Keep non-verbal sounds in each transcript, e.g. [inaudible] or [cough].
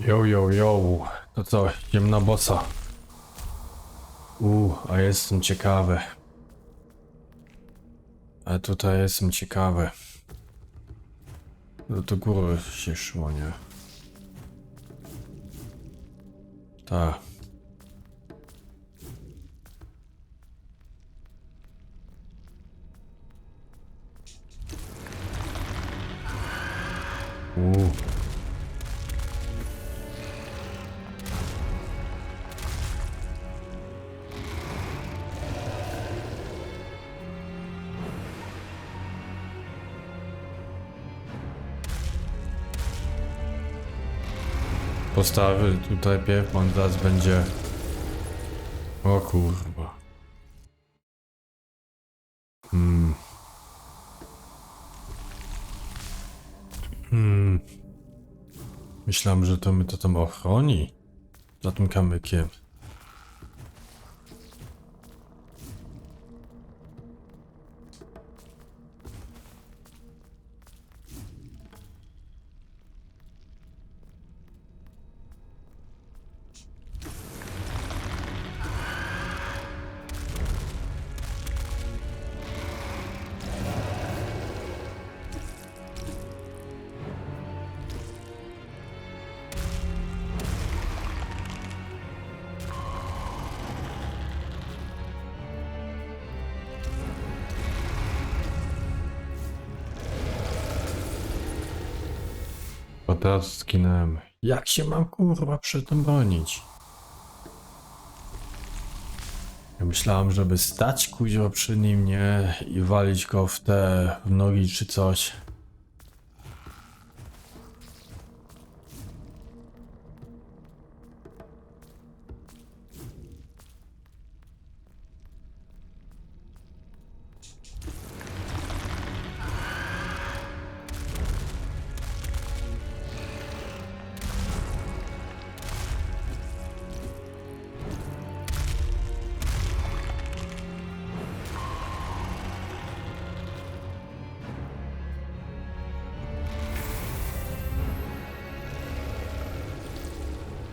Yo, yo, yo. To co, idziemy na bossa. Uuu, a jestem ciekawy. A tutaj jestem ciekawy. Do, do góry się szło, nie? Tak. Postawy tutaj pierw, on zaraz będzie... O kurwa. Hmm. Hmm. Myślałem, że to my to tam ochroni. Za tym kamykiem. Teraz skinąłem. Jak się mam kurwa przed tym bronić? Ja myślałem, żeby stać kuźwa przy nim, nie? I walić go w te w nogi czy coś.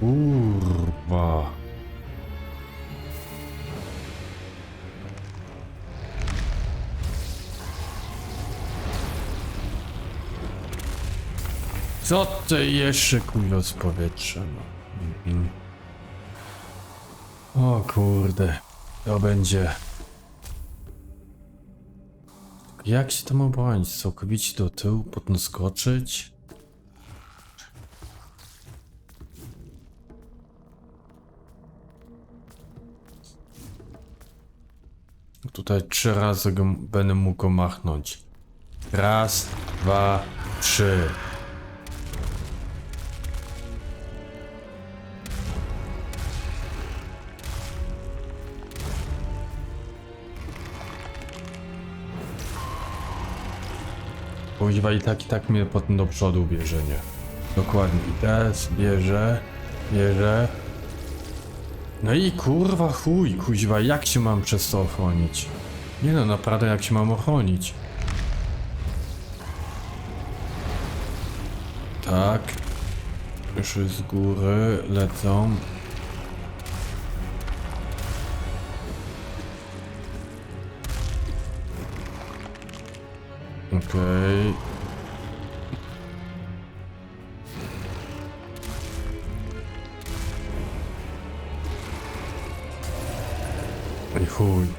Kurwa. Co ty jeszcze kujo z powietrza? No. Mhm. O kurde, to będzie. Jak się tam obronić? Całkowicie do tyłu, potem skoczyć? Tutaj trzy razy go, będę mógł go machnąć. Raz, dwa, trzy. Kuźwa i tak i tak mnie potem do przodu bierze, nie? Dokładnie. I teraz bierze, bierze. No i kurwa chuj, kuźwa, jak się mam przez to ochronić? Nie no, naprawdę jak się mam ochronić? Tak. Już z góry lecą. Okej. I chuj.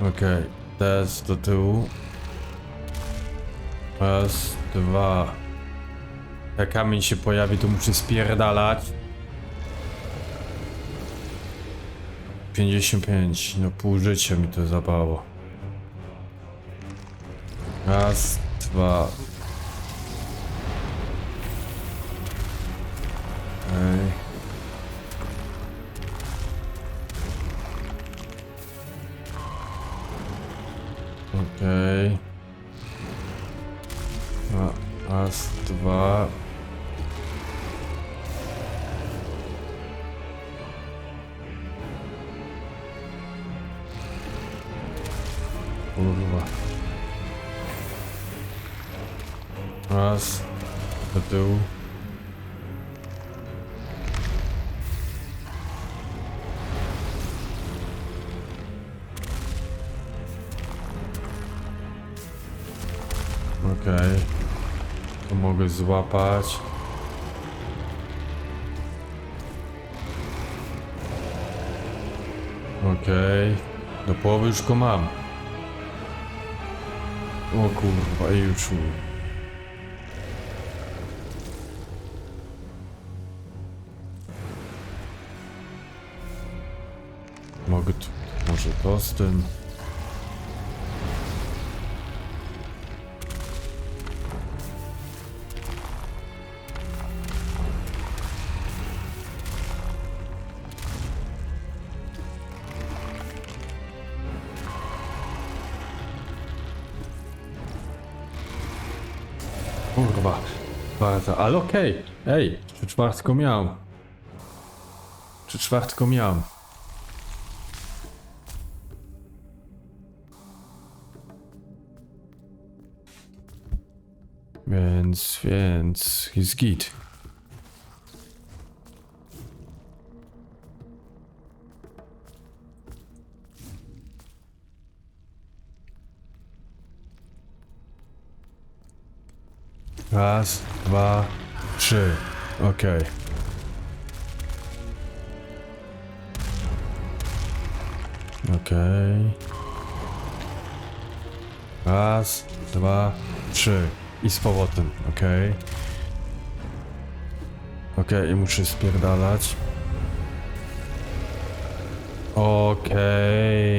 Okej. Teraz do tyłu. Raz. Dwa. Jak kamień się pojawi, to muszę spierdalać. 55. No pół życia mi to zabało. Raz, dwa. Raz. Do tyłu. Okej. To mogę złapać. Okej. Do połowy już go mam. O kurwa, już. Mogę z tym. Kurwa, bardzo, ale okej. Ej, trzy czwartko miałem. Trzy czwartko miałem. Więc, jest git. Raz, dwa, trzy. Okej. Okej. Raz, dwa, trzy. I z powrotem, okej. Okej, i muszę spierdalać. Okej.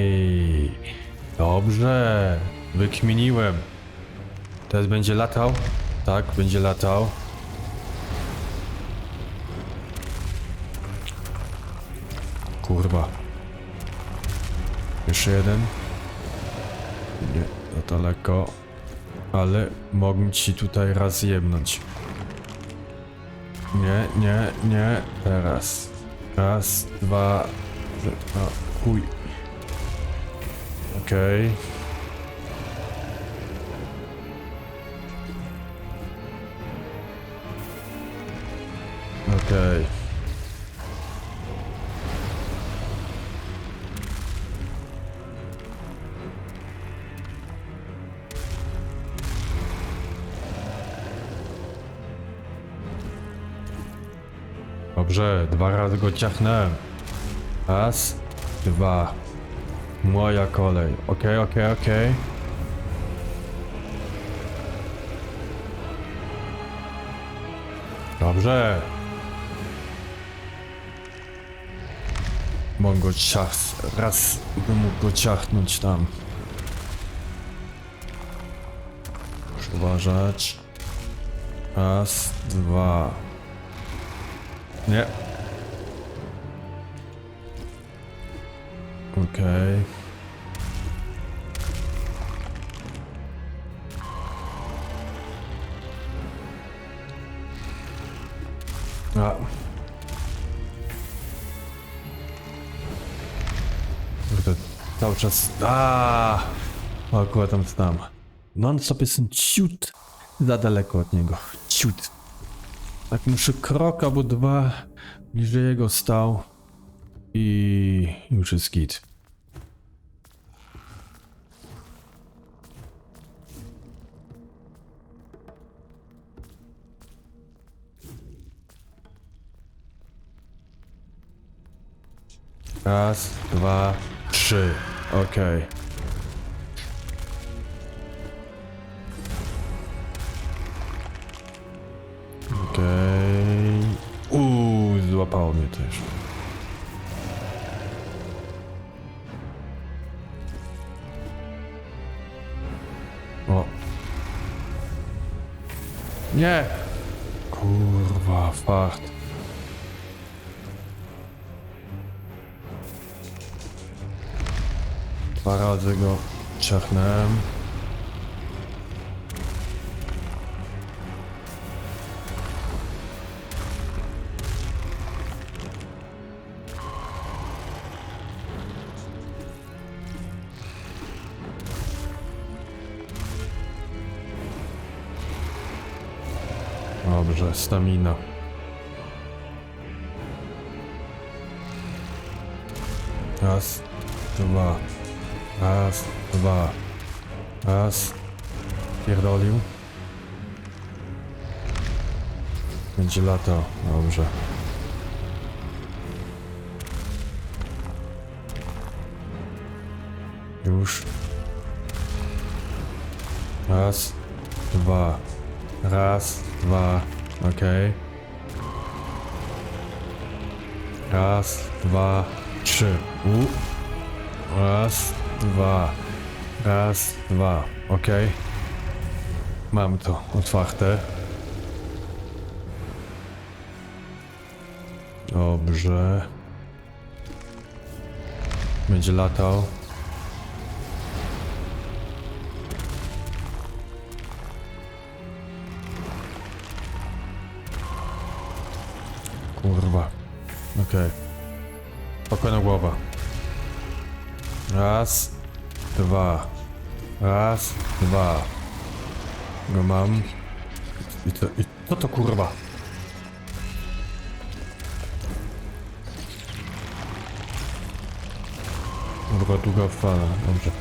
Dobrze. Wykminiłem. Teraz będzie latał? Tak, będzie latał. Kurwa. Jeszcze jeden. Nie, to daleko. Ale mogę ci tutaj raz jebnąć. Nie, nie, nie. Teraz. Raz, dwa. No, chuj. Okej. Okej. Dobrze, dwa razy go ciachnąłem. Raz, dwa. Moja kolej. Okej, okej, okej. Dobrze. Mogę go. Raz bym mógł go ciachnąć tam. Muszę uważać. Raz, dwa. Nie. Okej. A. Kurde, cały czas... A, Akurat tam tam. Non-stop jestem ciut za daleko od niego. Ciut. Tak muszę krok albo dwa bliżej jego stał i już jest git. Raz, dwa, trzy. Okej. Okej. Nie! Kurwa, fart. Dwa razy go czechnąłem. Dobrze, stamina. Raz, dwa. Raz, dwa. Raz. Pierdolił. Będzie lato. Dobrze. Okej. Raz, dwa, trzy. U. Raz, dwa. Raz, dwa. Okej. Mam to otwarte. Dobrze. Będzie latał. Dwa. Raz, dwa. Go mam. I to, i co to kurwa? Kurwa, długa fala, dobrze.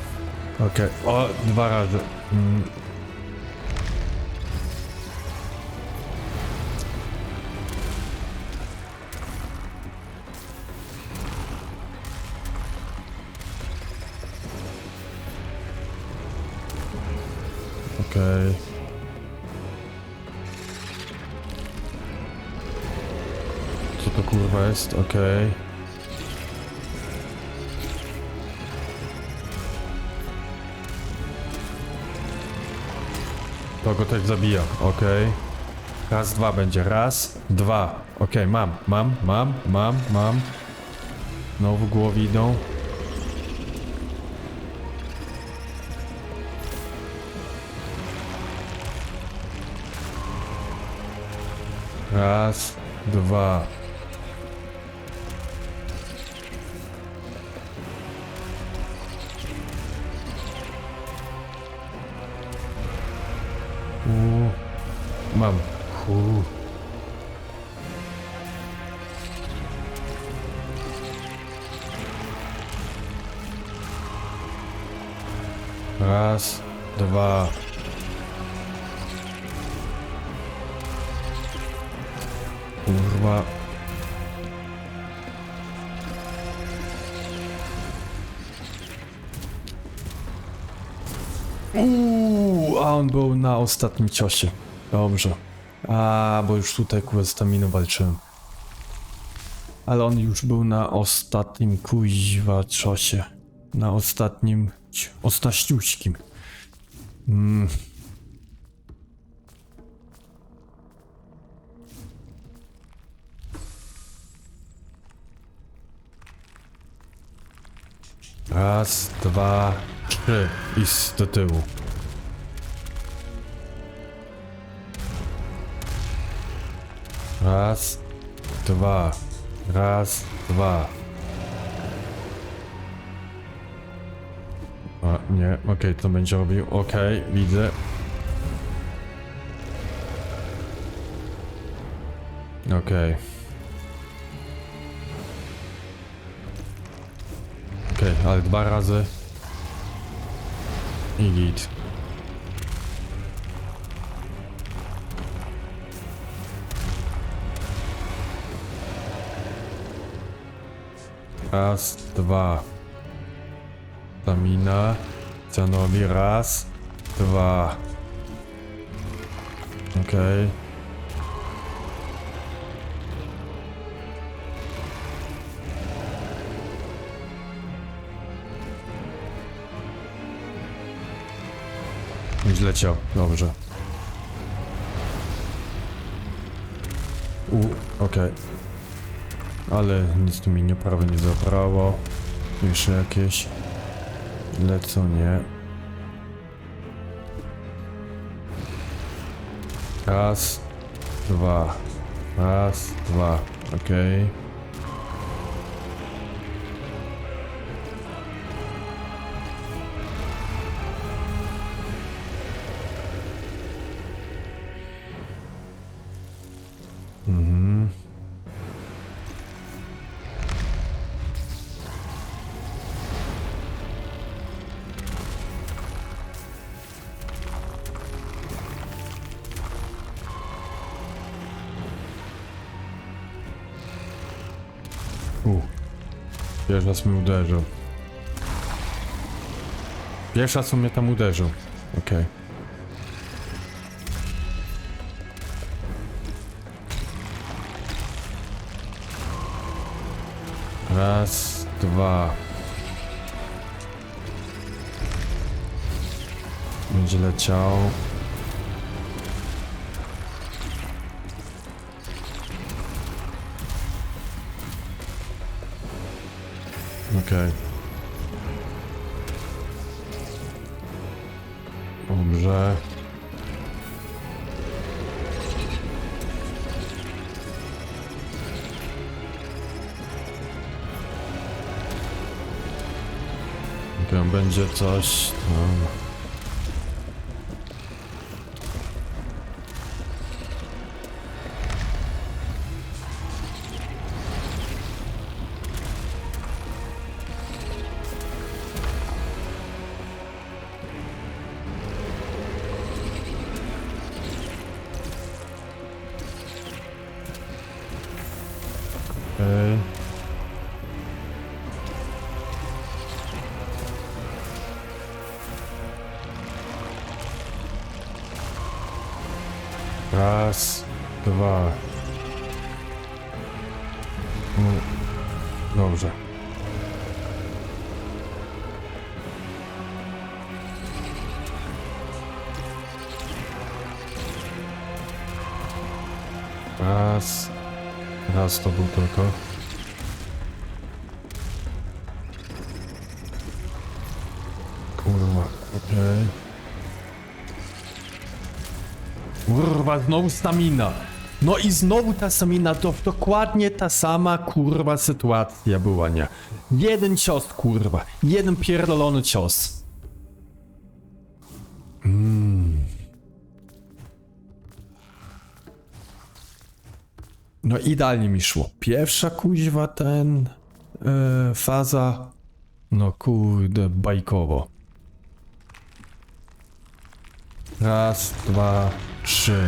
Okej, o, dwa razy. Mm. Okej. Co to kurwa jest? Okej. To go też zabija, okej. Raz, dwa będzie. Raz, dwa. Okej, mam, mam, mam, mam, mam. Znowu w idą. Raz, dwa. U, mam. U. Raz, dwa. Kurwa. Uuu, a on był na ostatnim ciosie. Dobrze. A, bo już tutaj kurwa z staminą walczyłem. Ale on już był na ostatnim kuźwa ciosie. Na ostatnim, ci- ostaściuśkim. Mm. Raz, dwa, trzy i z do tyłu. Raz, dwa, raz, dwa. A, nie, okej, to będzie robił, okej, widzę. Okej. Okej, ale dwa razy. I git. Raz, dwa. Stamina. Canowi raz, dwa. Okej. Już zleciał. Dobrze. U, okej. Okay. Ale nic tu mi nie prawie nie zabrało. Jeszcze jakieś. Lecą, nie. Raz, dwa. Raz, dwa. Okej. Okay. Pierwszy raz mnie uderzył. Pierwszy raz mnie tam uderzył. Okej. Raz, dwa. Będzie leciał. Okej. Dobrze. Tam będzie coś. No. Raz. Raz to był tylko. Kurwa, okej. Kurwa, znowu stamina. No i znowu ta stamina, to dokładnie ta sama kurwa sytuacja była, nie? Jeden cios, kurwa. Jeden pierdolony cios. Idealnie mi szło. Pierwsza kuźwa ten... e, faza... No kurde, bajkowo. Raz, dwa, trzy.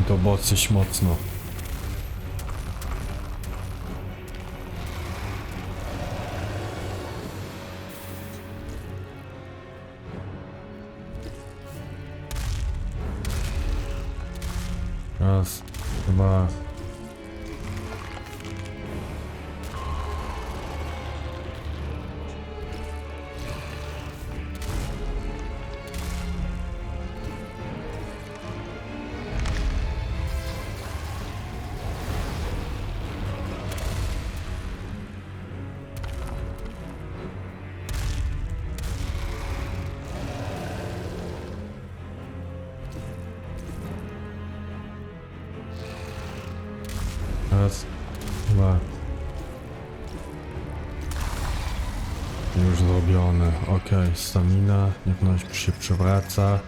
I to dosyć mocno. Ok, stamina. Niech noś się przewraca.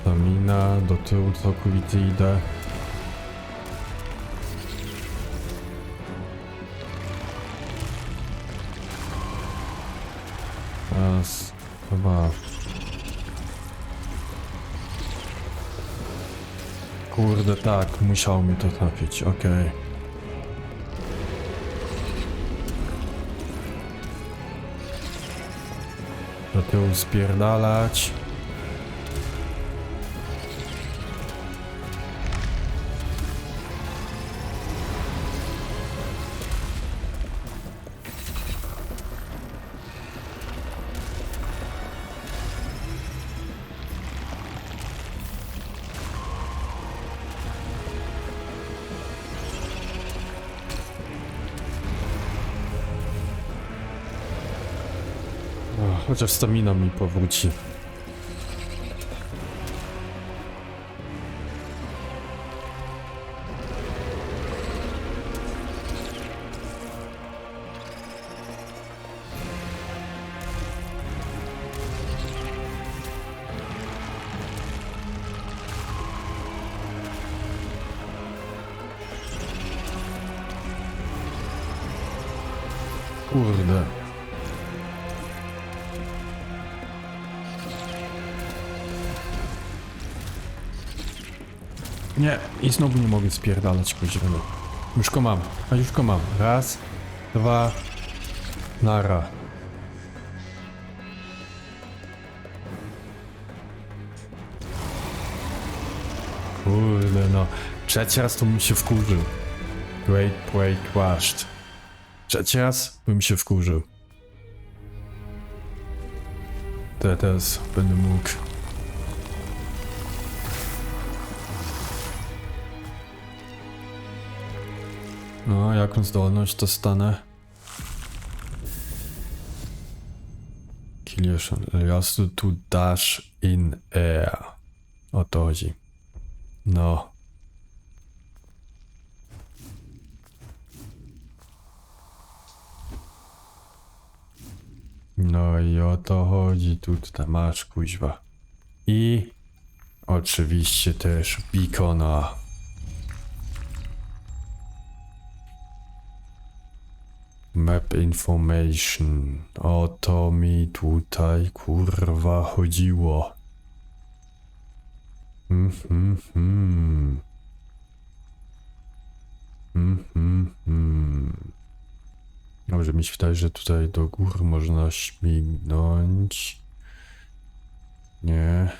Stamina. Do tyłu całkowicie idę. Raz, dwa. Kurde, tak, musiał mi to trafić, okej. Do tyłu spierdalać. Chociaż stamina mi powróci. I znowu nie mogę spierdalać poziomie. Już go mam, a już go mam. Raz, dwa, nara. Kurde no, trzeci raz to bym się wkurzył. Great Break Washed. Trzeci raz bym się wkurzył. Teraz będę mógł No, jaką zdolność dostanę? Allows you to dash in air. O to chodzi. No. No i o to chodzi, tutaj masz kuźwa. I oczywiście też beacona. Map information. O to mi tutaj kurwa chodziło. Mhm, mhm. Mhm, mhm. Dobrze, mi się wydaje, że tutaj do góry można śmignąć. Nie.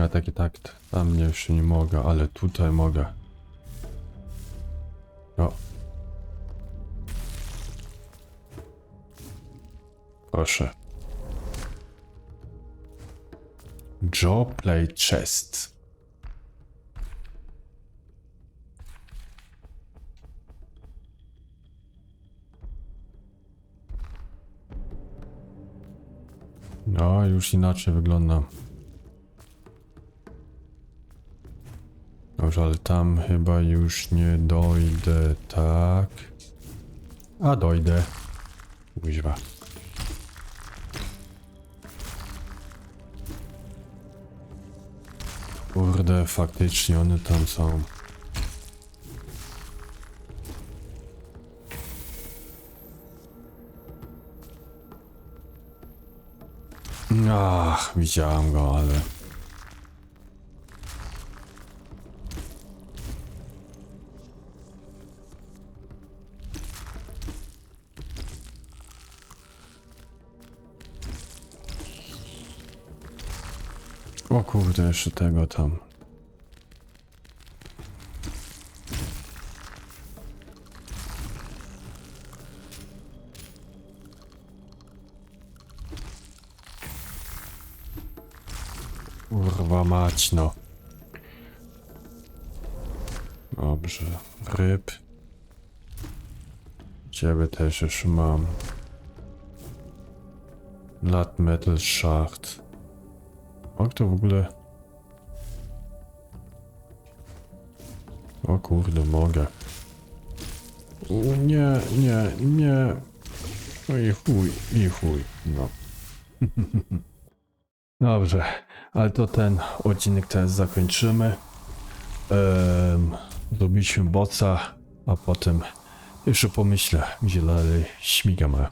Ja tak i tak tam nie, jeszcze nie mogę, ale tutaj mogę. O. Proszę. Jaw play chest. No, już inaczej wygląda. Dobrze, ale tam chyba już nie dojdę, tak? A dojdę. Kuźwa. Kurde, faktycznie one tam są. Ach, widziałem go, ale... kurde, jeszcze tego tam. Kurwa mać, no. Dobrze, ryb. Ciebie też już mam. Lat metal schacht. Jak to w ogóle... O kurde, mogę. Nie, nie, nie. No i chuj, i chuj, no. [laughs] Dobrze, ale to ten odcinek teraz zakończymy. Um, zrobiliśmy boca, a potem jeszcze pomyślę, gdzie dalej śmigamy.